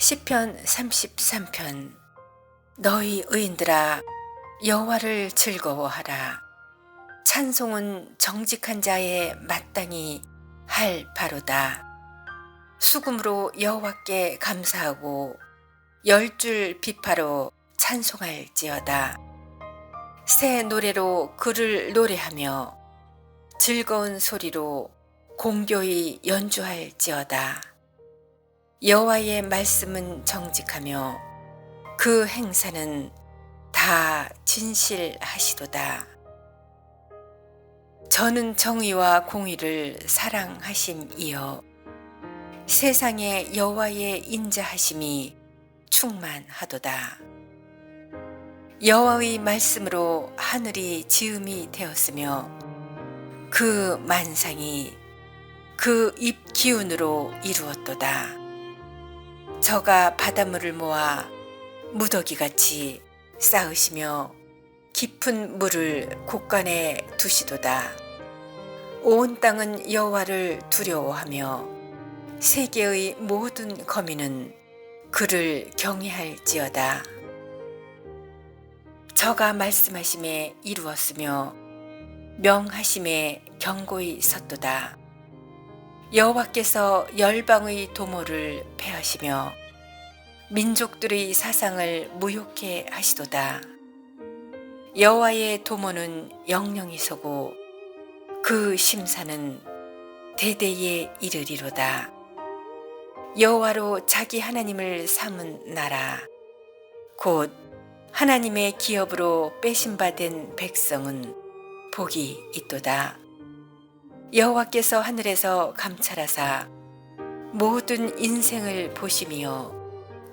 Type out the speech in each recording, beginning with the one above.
시편 33편. 너희 의인들아 여호와를 즐거워하라. 찬송은 정직한 자의 마땅히 할 바로다. 수금으로 여호와께 감사하고 열 줄 비파로 찬송할지어다. 새 노래로 그를 노래하며 즐거운 소리로 공교히 연주할지어다 여호와의 말씀은 정직하며 그 행사는 다 진실하시도다. 저는 정의와 공의를 사랑하심이여 세상에 여호와의 인자하심이 충만하도다. 여호와의 말씀으로 하늘이 지음이 되었으며 그 만상이 그 입 기운으로 이루었도다. 저가 바닷물을 모아 무더기 같이 쌓으시며 깊은 물을 곳간에 두시도다. 온 땅은 여호와를 두려워하며 세계의 모든 거민은 그를 경외할지어다. 저가 말씀하심에 이루었으며 명하심에 경고히 섰도다. 여호와께서 열방의 도모를 패하시며 민족들의 사상을 무욕해 하시도다. 여호와의 도모는 영영이 서고 그 심사는 대대에 이르리로다. 여호와로 자기 하나님을 삼은 나라 곧 하나님의 기업으로 빼심받은 백성은 복이 있도다. 여호와께서 하늘에서 감찰하사 모든 인생을 보시며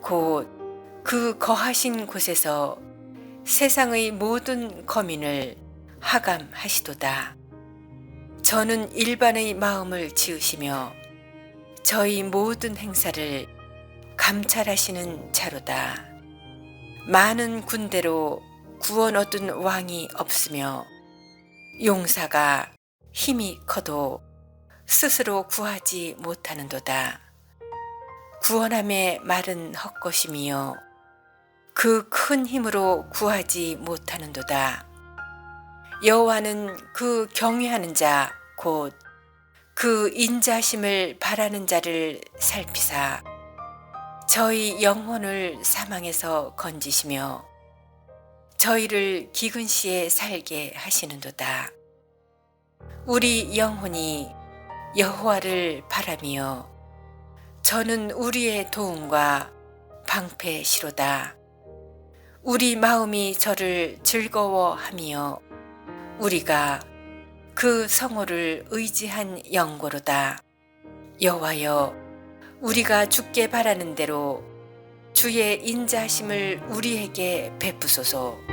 곧그 거하신 곳에서 세상의 모든 거민을 하감하시도다. 저는 일반의 마음을 지으시며 저희 모든 행사를 감찰하시는 자로다. 많은 군대로 구원 얻은 왕이 없으며 용사가 힘이 커도 스스로 구하지 못하는도다. 구원함의 말은 헛것임이요. 그큰 힘으로 구하지 못하는도다. 여호와는 그 경외하는 자, 곧 그 인자심을 바라는 자를 살피사 저희 영혼을 사망에서 건지시며 저희를 기근 시에 살게 하시는도다. 우리 영혼이 여호와를 바라며 저는 우리의 도움과 방패시로다. 우리 마음이 저를 즐거워하며 우리가 그 성호를 의지한 영고로다. 여호와여, 우리가 죽게 바라는 대로 주의 인자하심을 우리에게 베푸소서.